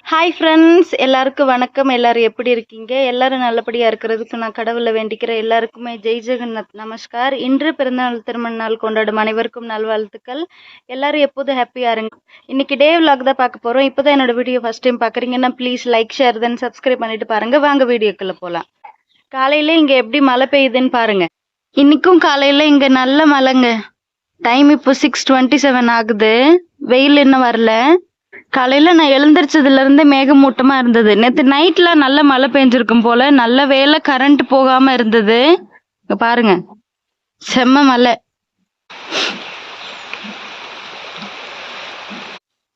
Hi friends எல்லாருக்கும் வணக்கம். எல்லாரும் எப்படி இருக்கீங்க? எல்லாரும் நல்லபடியாக இருக்கிறதுக்கு நான் கடவுளை வேண்டிக்கிறேன். எல்லாருக்குமே ஜெய் ஜெகநாத் நமஸ்கார். இன்று பிறந்தநாள் திருமண நாள் கொண்டாடும் அனைவருக்கும் நல்வாழ்த்துக்கள். எல்லாரும் எப்போதும் ஹாப்பியாக இருங்க. இன்னைக்கு டே விலாக் தான் பார்க்க போகிறோம் இப்போ தான் என்னோட வீடியோ ஃபஸ்ட் டைம் பார்க்குறீங்கன்னா please like share then subscribe பண்ணிட்டு பாருங்கள் வாங்க வீடியோக்குள்ளே போகலாம் காலையில் இங்கே எப்படி மழை பெய்யுதுன்னு பாருங்கள் இன்றைக்கும் காலையில் இங்கே நல்ல மழைங்க. டைம் இப்போ சிக்ஸ் டுவெண்ட்டி செவன் ஆகுது. வெயில் இன்னும் வரல. காலையில நான் எழுந்திரிச்சதுல இருந்தே மேகமூட்டமா இருந்தது. நேத்து நைட்ல நல்ல மழை பெஞ்சிருக்கும் போல நல்ல வேலை கரண்ட் போகாம இருந்தது. பாருங்க. செம்ம மழை.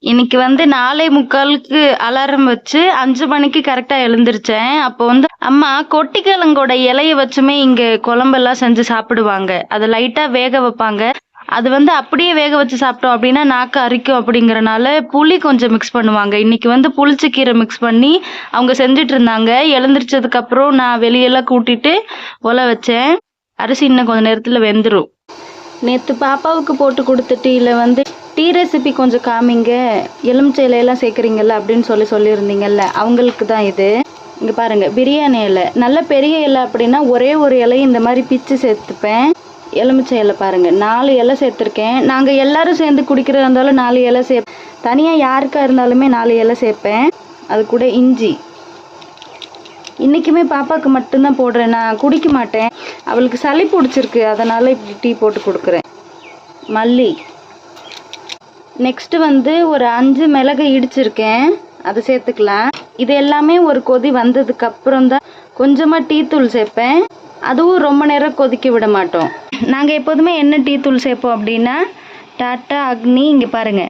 இன்னைக்கு வந்து நாலே முக்காலுக்கு அலாரம் வச்சு அஞ்சு மணிக்கு கரெக்டா எழுந்திருச்சேன். அப்போ வந்து அம்மா கொட்டிக்கிழங்கோட இலைய வச்சுமே இங்க குழம்பெல்லாம் செஞ்சு சாப்பிடுவாங்க. அதை லைட்டா வேக வைப்பாங்க. அது வந்து அப்படியே வேக வச்சு சாப்பிட்டோம் அப்படின்னா நாக்கு அரிக்கும் அப்படிங்கிறனால புளி கொஞ்சம் மிக்ஸ் பண்ணுவாங்க. இன்னைக்கு வந்து புளிச்ச கீரை மிக்ஸ் பண்ணி அவங்க செஞ்சுட்டு இருந்தாங்க. எழுந்திரிச்சதுக்கப்புறம் நான் வெளியெல்லாம் கூட்டிட்டு ஒல வச்சேன். அரிசி இன்னும் கொஞ்சம் நேரத்தில் வெந்துடும் நேற்று பாப்பாவுக்கு போட்டு கொடுத்த டீயில் வந்து டீ ரெசிபி கொஞ்சம் காமிங்க. எலுமிச்சை இலையெல்லாம் சேர்க்குறீங்கல்ல அப்படின்னு சொல்லி சொல்லியிருந்தீங்கல்ல. அவங்களுக்கு தான் இது. இங்கே பாருங்கள் பிரியாணி இலை. நல்ல பெரிய இலை அப்படின்னா ஒரே ஒரு இலையை இந்த மாதிரி பிச்சு சேர்த்துப்பேன். எலுமிச்சை இலை பாருங்கள் நாலு இலை சேர்த்துருக்கேன். நாங்கள் எல்லாரும் சேர்ந்து குடிக்கிறதா இருந்தாலும் நாலு இலை சே தனியாக யாருக்கா இருந்தாலுமே நாலு இலை சேர்ப்பேன். அது கூட இஞ்சி. இன்றைக்குமே பாப்பாவுக்கு மட்டும்தான் போடுறேன். நான் குடிக்க மாட்டேன். அவளுக்கு சளி பிடிச்சிருக்கு. அதனால் இப்படி டீ போட்டு கொடுக்குறேன். மல்லி. நெக்ஸ்ட்டு வந்து ஒரு அஞ்சு மிளகு இடிச்சிருக்கேன். அதை சேர்த்துக்கலாம். இது எல்லாமே ஒரு கொதி வந்ததுக்கு அப்புறம் தான் கொஞ்சமாக டீ தூள் சேர்ப்பேன். அதுவும் ரொம்ப நேரம் கொதிக்க விட மாட்டோம். நாங்கள் எப்போதுமே என்ன டீ தூள் சேர்ப்போம் அப்படின்னா டாட்டா அக்னி இங்கே பாருங்க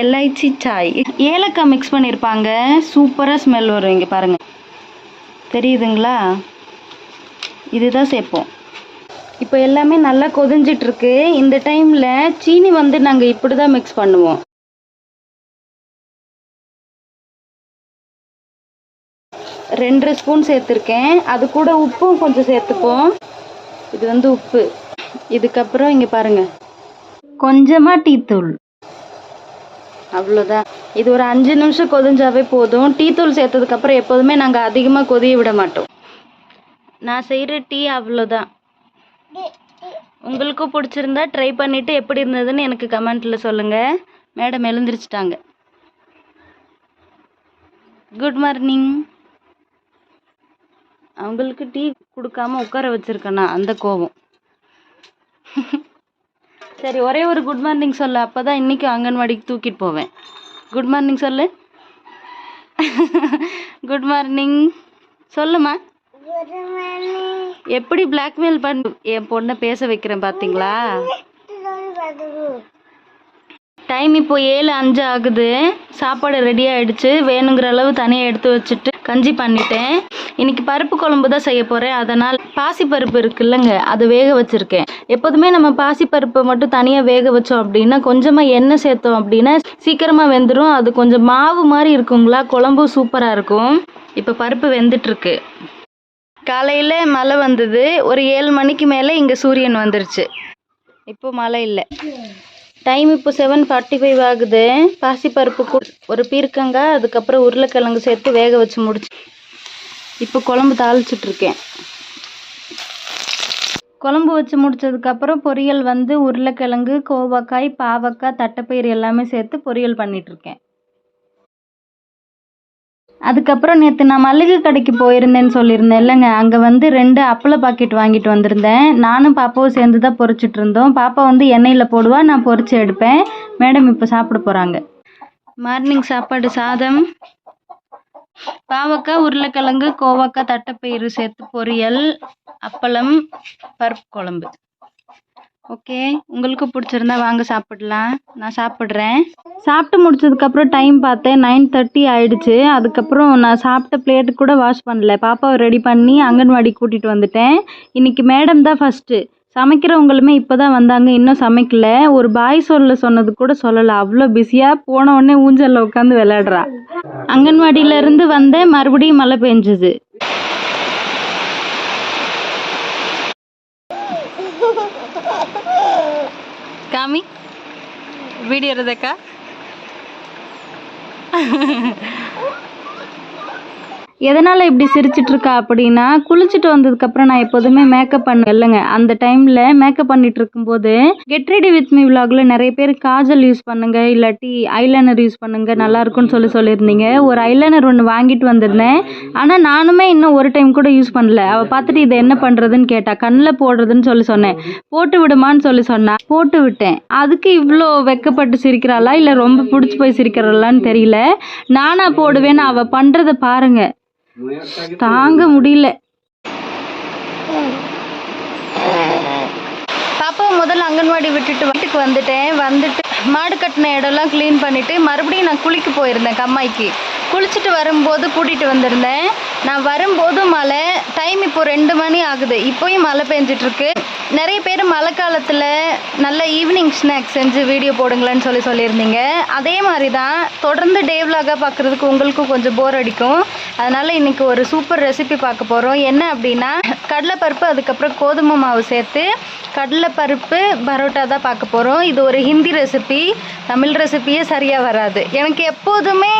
எல்ஐச்சி சாய். ஏலக்காய் மிக்ஸ் பண்ணியிருப்பாங்க சூப்பராக ஸ்மெல் வரும் இங்கே பாருங்கள் தெரியுதுங்களா? இதுதான் சேர்ப்போம். இப்போ எல்லாமே நல்லா கொதிஞ்சிட்ருக்கு இந்த டைமில் சீனி வந்து நாங்கள் இப்படி தான் மிக்ஸ் பண்ணுவோம். ரெண்டு ஸ்பூன் சேர்த்துருக்கேன். அது கூட உப்பும் கொஞ்சம் சேர்த்துப்போம். இது வந்து உப்பு. இதுக்கப்புறம் இங்கே பாருங்கள் கொஞ்சமாக டீத்தூள் அவ்வளோதான். இது ஒரு அஞ்சு நிமிஷம் கொதிஞ்சாவே போதும். டீத்தூள் சேர்த்ததுக்கப்புறம் எப்போதுமே நாங்கள் அதிகமாக கொதிய விட மாட்டோம். நான் செய்கிற டீ அவ்வளோதான். உங்களுக்கும் பிடிச்சிருந்தா ட்ரை பண்ணிவிட்டு எப்படி இருந்ததுன்னு எனக்கு கமெண்ட்டில் சொல்லுங்கள் மேடம் எழுந்திரிச்சிட்டாங்க. குட் மார்னிங் அவங்களுக்கு டீ கொடுக்காம உட்கார வச்சிருக்கேனா அந்த கோபம். சரி ஒரே ஒரு குட் மார்னிங் சொல்லு அப்பதான் இன்னைக்கு அங்கன்வாடிக்கு தூக்கிட்டு போவேன். குட் மார்னிங் சொல்லு. குட் மார்னிங் சொல்லுமா எப்படி பிளாக்மெயில் பண்ணி என் பொண்ணை பேச வைக்கிறேன் பாத்தீங்களா? டைம் இப்போ ஏழு அஞ்சு ஆகுது. சாப்பாடு ரெடி ஆயிடுச்சு. வேணுங்கிற அளவு தனியாக எடுத்து வச்சுட்டு கஞ்சி பண்ணிட்டேன். இன்னைக்கு பருப்பு குழம்பு தான் செய்ய போறேன். அதனால் பாசிப்பருப்பு இருக்குல்லங்க அது வேக வச்சிருக்கேன். எப்போதுமே நம்ம பாசிப்பருப்பை மட்டும் தனியாக வேக வச்சோம் அப்படின்னா கொஞ்சமாக எண்ணெய் சேர்த்தோம் அப்படின்னா சீக்கிரமாக வெந்துடும் அது கொஞ்சம் மாவு மாதிரி இருக்குங்களா? குழம்பும் சூப்பராக இருக்கும். இப்போ பருப்பு வெந்துட்டு இருக்கு காலையில் மழை வந்தது. ஒரு ஏழு மணிக்கு மேலே இங்கே சூரியன் வந்துருச்சு. இப்போ மழை இல்லை. டைம் இப்போ செவன் ஃபார்ட்டி ஃபைவ் ஆகுது. பாசிப்பருப்பு ஒரு பீர்க்கங்காய் அதுக்கப்புறம் உருளைக்கிழங்கு சேர்த்து வேக வச்சு முடிச்சு இப்போ குழம்பு தாளிச்சிட்டு இருக்கேன் குழம்பு வச்சு முடிச்சதுக்கப்புறம் பொரியல் வந்து உருளைக்கிழங்கு கோவக்காய் பாவக்காய் தட்டைப்பயிறு எல்லாமே சேர்த்து பொரியல் பண்ணிகிட்ருக்கேன் இருக்கேன் அதுக்கப்புறம் நேற்று நான் மளிகை கடைக்கு போயிருந்தேன்னு சொல்லியிருந்தேன். இல்லைங்க அங்கே வந்து ரெண்டு அப்பள பாக்கெட் வாங்கிட்டு வந்திருந்தேன். நானும் பாப்பாவும் சேர்ந்து தான் பொறிச்சிட்டு இருந்தோம். பாப்பா வந்து எண்ணெயில் போடுவா நான் பொறிச்சு எடுப்பேன். மேடம் இப்போ சாப்பிட போகிறாங்க மார்னிங் சாப்பாடு சாதம் பாவக்காய் உருளைக்கிழங்கு கோவக்காய் தட்டைப்பயிறு சேர்த்து பொரியல் அப்பளம் பருப்பு குழம்பு. ஓகே உங்களுக்கு பிடிச்சிருந்தா வாங்க சாப்பிடலாம். நான் சாப்பிட்றேன். சாப்பிட்டு முடிச்சதுக்கப்புறம் டைம் பார்த்தேன். நைன் தேர்ட்டி ஆயிடுச்சு. அதுக்கப்புறம் நான் சாப்பிட்ட பிளேட்டு கூட வாஷ் பண்ணல. பாப்பாவை ரெடி பண்ணி அங்கன்வாடி கூட்டிகிட்டு வந்துட்டேன். இன்றைக்கி மேடம் தான் ஃபஸ்ட்டு சமைக்கிறவங்களுமே இப்போ தான் வந்தாங்க. இன்னும் சமைக்கல. ஒரு பாய் சொல்ல சொன்னது கூட சொல்லலை. அவ்வளோ பிஸியாக போன உடனே ஊஞ்சலில் உட்காந்து விளையாடுறா. அங்கன்வாடியில இருந்து வந்தேன். மறுபடியும் மழை பெஞ்சுது. வீடியோ இருந்தக்கா எதனால் இப்படி சிரிச்சிட்ருக்கா அப்படின்னா குளிச்சுட்டு வந்ததுக்கப்புறம் நான் எப்போதுமே மேக்கப் பண்ண இல்லைங்க. அந்த டைமில் மேக்கப் பண்ணிட்டு இருக்கும்போது கெட் ரெடி வித் மீ விலாகில் நிறைய பேர் காஜல் யூஸ் பண்ணுங்க இல்லாட்டி ஐலைனர் யூஸ் பண்ணுங்க நல்லா இருக்கும்னு சொல்லி சொல்லியிருந்தீங்க. ஒரு ஐலைனர் ஒன்று வாங்கிட்டு வந்திருந்தேன். ஆனால் நானுமே இன்னும் ஒரு டைம் கூட யூஸ் பண்ணல. அவள் பார்த்துட்டு இதை என்ன பண்ணுறதுன்னு கேட்டா கண்ணில் போடுறதுன்னு சொல்லி சொன்னேன். போட்டு விடுமான்னு சொல்லி சொன்னா போட்டு விட்டேன். அதுக்கு இவ்வளோ வெக்கப்பட்டு சிரிக்கிறாளா இல்லை ரொம்ப பிடிச்சி போய் சிரிக்கிறாளான்னு தெரியல. நானா போடுவேன்னு அவள் பண்ணுறத பாருங்கள் தாங்க முடியல. பாப்பா முதல்ல அங்கன்வாடி விட்டுட்டு வீட்டுக்கு வந்துட்டேன். வந்துட்டு மாடு கட்டின இடம்லாம் க்ளீன் பண்ணிவிட்டு மறுபடியும் நான் குளிக்க போயிருந்தேன் கம்மாய்க்கு. குளிச்சுட்டு வரும்போது கூட்டிகிட்டு வந்திருந்தேன். நான் வரும்போது மழை டைம் இப்போது ரெண்டு மணி ஆகுது. இப்போயும் மழை பெஞ்சிட்ருக்கு. நிறைய பேர் மழை காலத்தில் நல்ல ஈவினிங் ஸ்நாக்ஸ் செஞ்சு வீடியோ போடுங்களேன்னு சொல்லி சொல்லியிருந்தீங்க. அதே மாதிரி தான் தொடர்ந்து டே விலாகாக பார்க்குறதுக்கு உங்களுக்கும் கொஞ்சம் போர் அடிக்கும். அதனால் இன்றைக்கி ஒரு சூப்பர் ரெசிபி பார்க்க போகிறோம் என்ன அப்படின்னா கடலைப்பருப்பு அதுக்கப்புறம் கோதுமை மாவு சேர்த்து கடலைப்பருப்பு இப்போ பரோட்டா தான் பார்க்க போகிறோம் இது ஒரு ஹிந்தி ரெசிபி தமிழ் ரெசிபியே சரியாக வராது. எனக்கு எப்போதுமே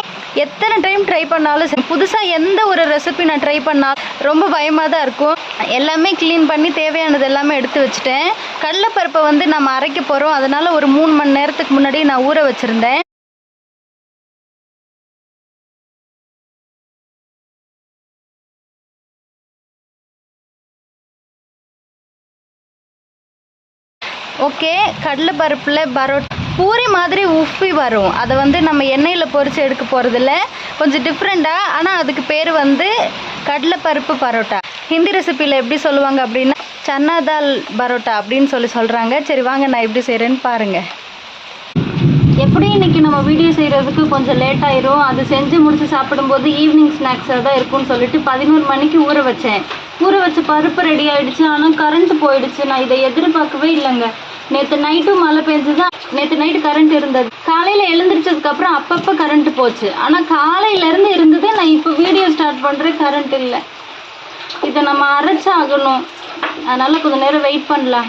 எத்தனை டைம் ட்ரை பண்ணாலும் சரி புதுசாக எந்த ஒரு ரெசிபி நான் ட்ரை பண்ணாலும் ரொம்ப பயமாக தான் இருக்கும். எல்லாமே க்ளீன் பண்ணி தேவையானது எல்லாமே எடுத்து வச்சுட்டேன். கடலைப்பருப்பை வந்து நம்ம அரைக்க போகிறோம் அதனால் ஒரு மூணு மணி நேரத்துக்கு முன்னாடி நான் ஊற வச்சுருந்தேன். ஓகே கடலைப்பருப்பில் பரோட்டா பூரி மாதிரி உப்பி வரும். அதை வந்து நம்ம எண்ணெயில் பொறிச்சு எடுக்க போகிறதில்ல கொஞ்சம் டிஃப்ரெண்ட்டாக ஆனால் அதுக்கு பேர் வந்து கடலைப்பருப்பு பரோட்டா. ஹிந்தி ரெசிப்பியில் எப்படி சொல்லுவாங்க அப்படின்னா சன்னா தால் பரோட்டா அப்படின்னு சொல்லி சொல்கிறாங்க சரி வாங்க நான் எப்படி செய்கிறேன்னு பாருங்கள் எப்படி இன்னைக்கு நம்ம வீடியோ செய்கிறதுக்கு கொஞ்சம் லேட் ஆயிரும். அது செஞ்சு முடித்து சாப்பிடும்போது ஈவினிங் ஸ்நாக்ஸாக தான் இருக்கும்னு சொல்லிட்டு பதினோரு மணிக்கு ஊற வச்சேன். ஊற வச்ச பருப்பு ரெடி ஆகிடுச்சு ஆனால் கரண்ட் போயிடுச்சு. நான் இதை எதிர்பார்க்கவே இல்லைங்க. நேற்று நைட்டும் மழை பெஞ்சுதான். நேற்று நைட்டு கரண்ட் இருந்தது. காலையில் எழுந்திரிச்சதுக்கு அப்புறம் அப்பப்போ கரண்ட் போச்சு. ஆனால் காலையிலேருந்து இருந்தது நான் இப்போ வீடியோ ஸ்டார்ட் பண்ணுறேன் கரண்ட் இல்லை. இதை நம்ம அரைச்சாகணும். அதனால கொஞ்சம் நேரம் வெயிட் பண்ணலாம்.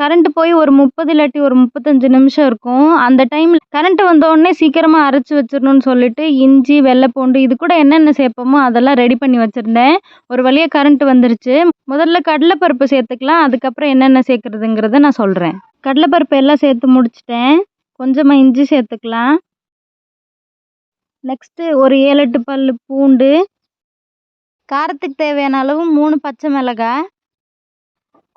கரண்ட் போய் ஒரு முப்பது இல்லாட்டி ஒரு முப்பத்தஞ்சு நிமிஷம் இருக்கும். அந்த டைமில் கரண்ட் வந்தோடனே சீக்கிரமாக அரைச்சி வச்சிடணும்னு சொல்லிட்டு இஞ்சி வெள்ளைப்பூண்டு இது கூட என்னென்ன சேர்ப்போமோ அதெல்லாம் ரெடி பண்ணி வச்சுருந்தேன். ஒரு வழியாக கரண்ட் வந்துருச்சு. முதல்ல கடலைப்பருப்பு சேர்த்துக்கலாம். அதுக்கப்புறம் என்னென்ன சேர்க்குறதுங்கிறத நான் சொல்கிறேன் கடலைப்பருப்பு எல்லாம் சேர்த்து முடிச்சிட்டேன். கொஞ்சமாக இஞ்சி சேர்த்துக்கலாம். நெக்ஸ்ட்டு ஒரு ஏழு எட்டு பல் பூண்டு. காரத்துக்கு தேவையான அளவு மூணு பச்சை மிளகாய்.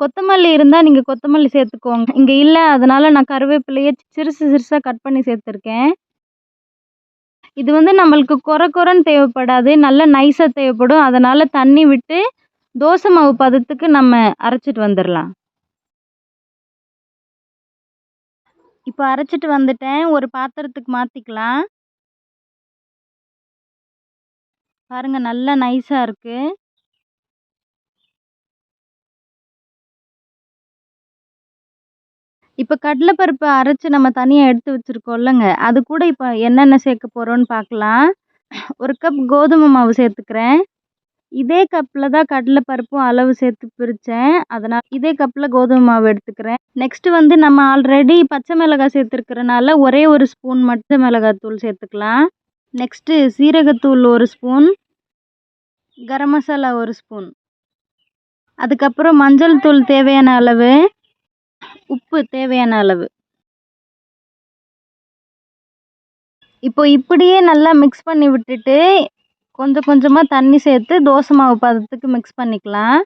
கொத்தமல்லி இருந்தால் நீங்கள் கொத்தமல்லி சேர்த்துக்கோங்க. இங்கே இல்லை அதனால் நான் கருவேப்பிலையே சிறுசு சிறுசாக கட் பண்ணி சேர்த்துருக்கேன். இது வந்து நம்மளுக்கு குறை குறைன்னு தேவைப்படாது. நல்ல நைஸாக தேவைப்படும். அதனால் தண்ணி விட்டு தோசை மாவு பதத்துக்கு நம்ம அரைச்சிட்டு வந்துடலாம் இப்போ அரைச்சிட்டு வந்துட்டேன். ஒரு பாத்திரத்துக்கு மாற்றிக்கலாம் பாருங்கள் நல்லா நைஸாக இருக்குது இப்போ கடலைப்பருப்பு அரைச்சு நம்ம தனியாக எடுத்து வச்சுருக்கோம்லங்க அது கூட இப்போ என்னென்ன சேர்க்க போகிறோன்னு பார்க்கலாம் ஒரு கப் கோதுமை மாவு சேர்த்துக்கிறேன். இதே கப்பில் தான் கடலைப்பருப்பும் அளவு சேர்த்து பிரித்தேன் அதனால் இதே கப்பில் கோதுமை மாவு எடுத்துக்கிறேன். நெக்ஸ்ட்டு வந்து நம்ம ஆல்ரெடி பச்சை மிளகாய் சேர்த்துருக்கிறனால ஒரே ஒரு ஸ்பூன் மட்டும் மிளகாத்தூள் சேர்த்துக்கலாம். நெக்ஸ்ட்டு சீரகத்தூள் ஒரு ஸ்பூன் கரம் மசாலா ஒரு ஸ்பூன் அதுக்கப்புறம் மஞ்சள் தூள் தேவையான அளவு உப்பு தேவையான அளவு. இப்போ இப்படியே நல்லா மிக்ஸ் பண்ணி விட்டுட்டு கொஞ்சம் கொஞ்சமாக தண்ணி சேர்த்து தோசை மாவு பதத்துக்கு மிக்ஸ் பண்ணிக்கலாம்.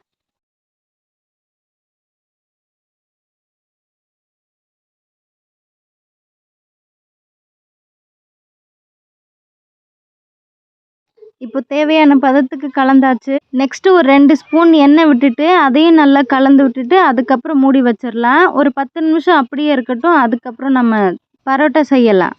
இப்போ தேவையான பதத்துக்கு கலந்தாச்சு. நெக்ஸ்ட்டு ஒரு ரெண்டு ஸ்பூன் எண்ணெய் விட்டுட்டு அதையும் நல்லா கலந்து விட்டுட்டு அதுக்கப்புறம் மூடி வச்சிடலாம் ஒரு பத்து நிமிஷம் அப்படியே இருக்கட்டும் அதுக்கப்புறம் நம்ம பரோட்டா செய்யலாம்.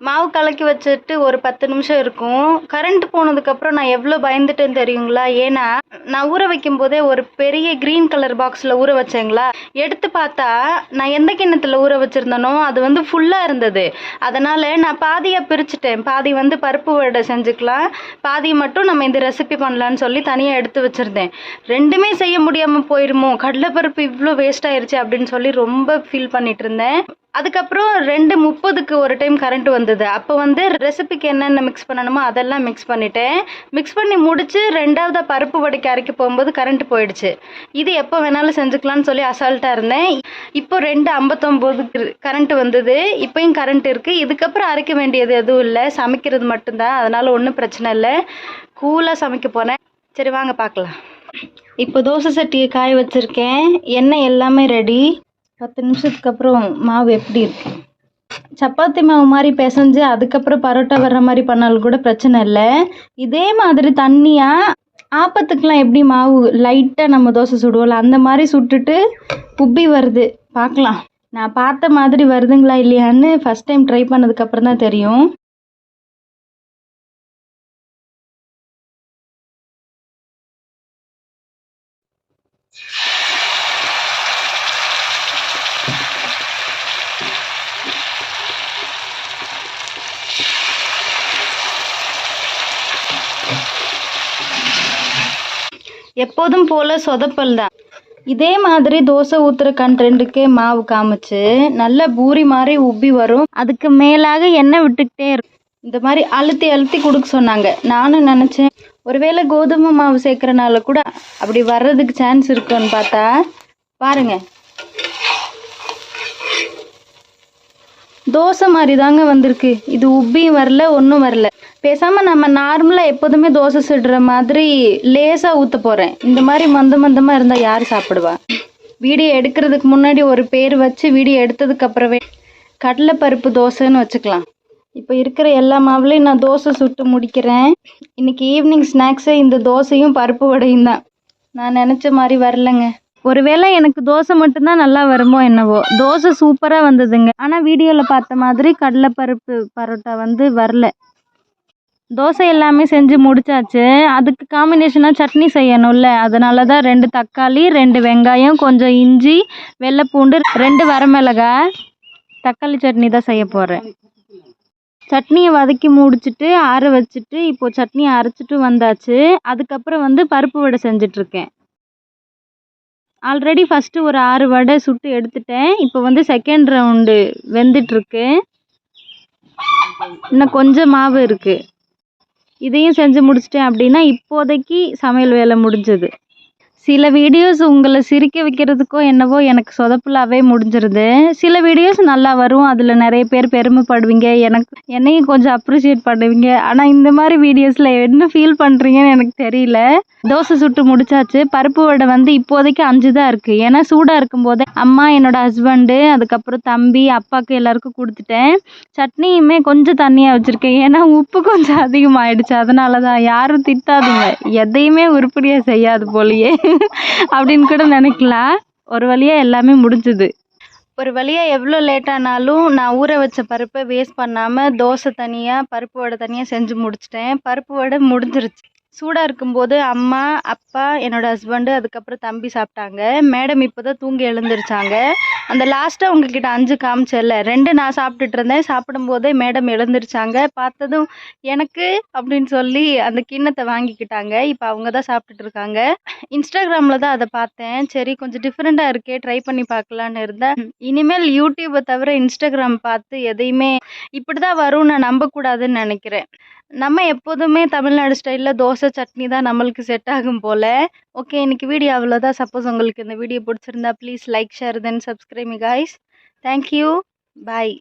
மாவு கலக்கி வச்சுட்டு ஒரு பத்து நிமிஷம் இருக்கும். கரண்ட் போனதுக்கப்புறம் நான் எவ்வளோ பயந்துட்டேன்னு தெரியுங்களா? ஏன்னா நான் ஊற வைக்கும் போதே ஒரு பெரிய க்ரீன் கலர் பாக்ஸில் ஊற வச்சேங்களா? எடுத்து பார்த்தா நான் எந்த கிண்ணத்தில் ஊற வச்சுருந்தேனோ அது வந்து ஃபுல்லாக இருந்தது. அதனால் நான் பாதியாக பிரிச்சுட்டேன். பாதி வந்து பருப்பு வடை செஞ்சுக்கலாம். பாதி மட்டும் நம்ம இந்த ரெசிபி பண்ணலான்னு சொல்லி தனியாக எடுத்து வச்சுருந்தேன். ரெண்டுமே செய்ய முடியாமல் போயிருமோ? கடலைப்பருப்பு இவ்வளோ வேஸ்ட் ஆயிருச்சு அப்படின்னு சொல்லி ரொம்ப ஃபீல் பண்ணிட்டு இருந்தேன். அதுக்கப்புறம் ரெண்டு முப்பதுக்கு ஒரு டைம் கரண்ட் வந்து வந்தது. அப்போ வந்து ரெசிபிக்கு என்னென்ன மிக்ஸ் பண்ணணுமோ அதெல்லாம் மிக்ஸ் பண்ணிட்டேன். மிக்ஸ் பண்ணி முடிச்சு ரெண்டாவது பருப்பு வடைக்கு அரைக்க போகும்போது கரண்ட் போயிடுச்சு. இது எப்போ வேணாலும் செஞ்சுக்கலாம்னு சொல்லி அசால்ட்டாக இருந்தேன். இப்போ ரெண்டு ஐம்பத்தொம்போது கரண்ட் வந்தது. இப்போயும் கரண்ட் இருக்குது இதுக்கப்புறம் அரைக்க வேண்டியது எதுவும் இல்லை. சமைக்கிறது மட்டும்தான். அதனால் ஒன்றும் பிரச்சனை இல்லை. கூலாக சமைக்க போனேன். சரி வாங்க பார்க்கலாம். இப்போ தோசை சட்டியை காய வச்சுருக்கேன். எண்ணெய் எல்லாமே ரெடி பத்து நிமிஷத்துக்கு அப்புறம் மாவு எப்படி இருக்கு? சப்பாத்தி மாவு மாதிரி பிசைஞ்சு அதுக்கப்புறம் பரோட்டா வர்ற மாதிரி பண்ணாலும் கூட பிரச்சனை இல்லை. இதே மாதிரி தண்ணியாக ஆப்பத்துக்கெலாம் எப்படி மாவு லைட்டாக நம்ம தோசை சுடுவோம்ல அந்த மாதிரி சுட்டுட்டு உப்பி வருது. பார்க்கலாம். நான் பார்த்த மாதிரி வருதுங்களா இல்லையான்னு ஃபஸ்ட் டைம் ட்ரை பண்ணதுக்கப்புறம் தான் தெரியும். எப்போதும் போல் சொதப்பல் தான். இதே மாதிரி தோசை ஊற்றுற கண்டென்ட்டுக்கே மாவு காமிச்சு நல்ல பூரி மாதிரி உப்பி வரும். அதுக்கு மேலாக எண்ணெய் விட்டுக்கிட்டே இருக்கும். இந்த மாதிரி அழுத்தி அழுத்தி கொடுக்க சொன்னாங்க. நானும் நினச்சேன் ஒருவேளை கோதுமை மாவு சேர்க்குறனால கூட அப்படி வர்றதுக்கு சான்ஸ் இருக்குன்னு பார்த்தா பாருங்க. தோசை மாதிரி தாங்க வந்திருக்கு. இது உப்பியும் வரல ஒன்றும் வரல. பேசாமல் நம்ம நார்மலாக எப்போதுமே தோசை சுடுற மாதிரி லேசாக ஊற்ற போகிறேன் இந்த மாதிரி மந்த மந்தமாக இருந்தால் யார் சாப்பிடுவா? வீடியோ எடுக்கிறதுக்கு முன்னாடி ஒரு பேர் வச்சு வீடியோ எடுத்ததுக்கப்புறமே கடலைப்பருப்பு தோசைன்னு வச்சுக்கலாம். இப்போ இருக்கிற எல்லா மாவுலையும் நான் தோசை சுட்டு முடிக்கிறேன். இன்றைக்கி ஈவினிங் ஸ்நாக்ஸு இந்த தோசையும் பருப்பு வடையும் தான். நான் நினச்ச மாதிரி வரலங்க. ஒருவேளை எனக்கு தோசை மட்டும்தான் நல்லா வருமோ என்னவோ. தோசை சூப்பராக வந்ததுங்க. ஆனால் வீடியோவில் பார்த்த மாதிரி கடலைப்பருப்பு பரோட்டா வந்து வரல. தோசை எல்லாமே செஞ்சு முடிச்சாச்சு. அதுக்கு காம்பினேஷனாக சட்னி செய்யணும்ல. அதனால தான் ரெண்டு தக்காளி ரெண்டு வெங்காயம் கொஞ்சம் இஞ்சி வெள்ளைப்பூண்டு ரெண்டு வரமிளகாய் தக்காளி சட்னி தான் செய்ய போகிறேன் சட்னியை வதக்கி முடிச்சிட்டு ஆற வச்சுட்டு இப்போது சட்னியை அரைச்சிட்டு வந்தாச்சு. அதுக்கப்புறம் வந்து பருப்பு வடை செஞ்சிட்ருக்கேன். ஆல்ரெடி ஃபஸ்ட்டு ஒரு ஆறு வடை சுட்டு எடுத்துட்டேன். இப்போ வந்து செகண்ட் ரவுண்டு வெந்துட்டுருக்கு இன்னும் கொஞ்சம் மாவு இருக்குது இதையும் செஞ்சு முடிச்சிட்டேன் அப்படின்னா இப்போதைக்கு சமையல் வேலை முடிஞ்சது. சில வீடியோஸ் உங்களை சிரிக்க வைக்கிறதுக்கோ என்னவோ எனக்கு சொதப்பலாகவே முடிஞ்சிருது. சில வீடியோஸ் நல்லா வரும். அதில் நிறைய பேர் பெருமைப்படுவீங்க. எனக்கு என்னையும் கொஞ்சம் அப்ரிஷியேட் பண்ணுவீங்க. ஆனால் இந்த மாதிரி வீடியோஸில் என்ன ஃபீல் பண்ணுறீங்கன்னு எனக்கு தெரியல. தோசை சுட்டு முடிச்சாச்சு. பருப்பு வடை வந்து இப்போதைக்கு அஞ்சு தான் இருக்குது ஏன்னா சூடாக இருக்கும்போதே அம்மா என்னோட ஹஸ்பண்டு அதுக்கப்புறம் தம்பி அப்பாவுக்கு எல்லாருக்கும் கொடுத்துட்டேன். சட்னியுமே கொஞ்சம் தண்ணியாக வச்சுருக்கேன். ஏன்னா உப்பு கொஞ்சம் அதிகமாகிடுச்சு அதனால தான் யாரும் திட்டாதீங்க. எதையுமே உருப்படியாக செய்யாது போலியே. அப்படின்னு கூட நினைக்கலாம் ஒரு வழியாக எல்லாமே முடிஞ்சுது. ஒரு வழியாக எவ்வளோ லேட் ஆனாலும் நான் ஊற வச்ச பருப்பை வேஸ்ட் பண்ணாமல் தோசை தனியாக பருப்பு வடை தனியாக செஞ்சு முடிச்சிட்டேன். பருப்பு வடை முடிஞ்சிருச்சு. சூடாக இருக்கும்போது அம்மா அப்பா என்னோட ஹஸ்பண்டு அதுக்கப்புறம் தம்பி சாப்பிட்டாங்க. மேடம் இப்போ தான் தூங்கி எழுந்திருச்சாங்க. அந்த லாஸ்ட்டாக உங்ககிட்ட அஞ்சு காமிச்சல ரெண்டு நான் சாப்பிட்டுட்டு இருந்தேன். சாப்பிடும்போதே மேடம் எழுந்திருச்சாங்க. பார்த்ததும் எனக்கு அப்படின்னு சொல்லி அந்த கிண்ணத்தை வாங்கிக்கிட்டாங்க. இப்போ அவங்க தான் சாப்பிட்டுட்டு இருக்காங்க. இன்ஸ்டாகிராமில் தான் அதை பார்த்தேன். சரி கொஞ்சம் டிஃப்ரெண்ட்டாக இருக்கே. ட்ரை பண்ணி பார்க்கலான்னு இருந்தேன். இனிமேல் யூடியூப்பை தவிர இன்ஸ்டாகிராம் பார்த்து எதையுமே இப்படி தான் வரும்னு நான் நம்பக்கூடாதுன்னு நினைக்கிறேன். நம்ம எப்போதுமே தமிழ்நாடு ஸ்டைலில் தோசை சட்னி தான் நம்மளுக்கு செட் ஆகும் போல். ஓகே இன்னைக்கு வீடியோ அவ்வளோதான் சப்போஸ் உங்களுக்கு இந்த வீடியோ பிடிச்சிருந்தா please like share then subscribe guys thank you bye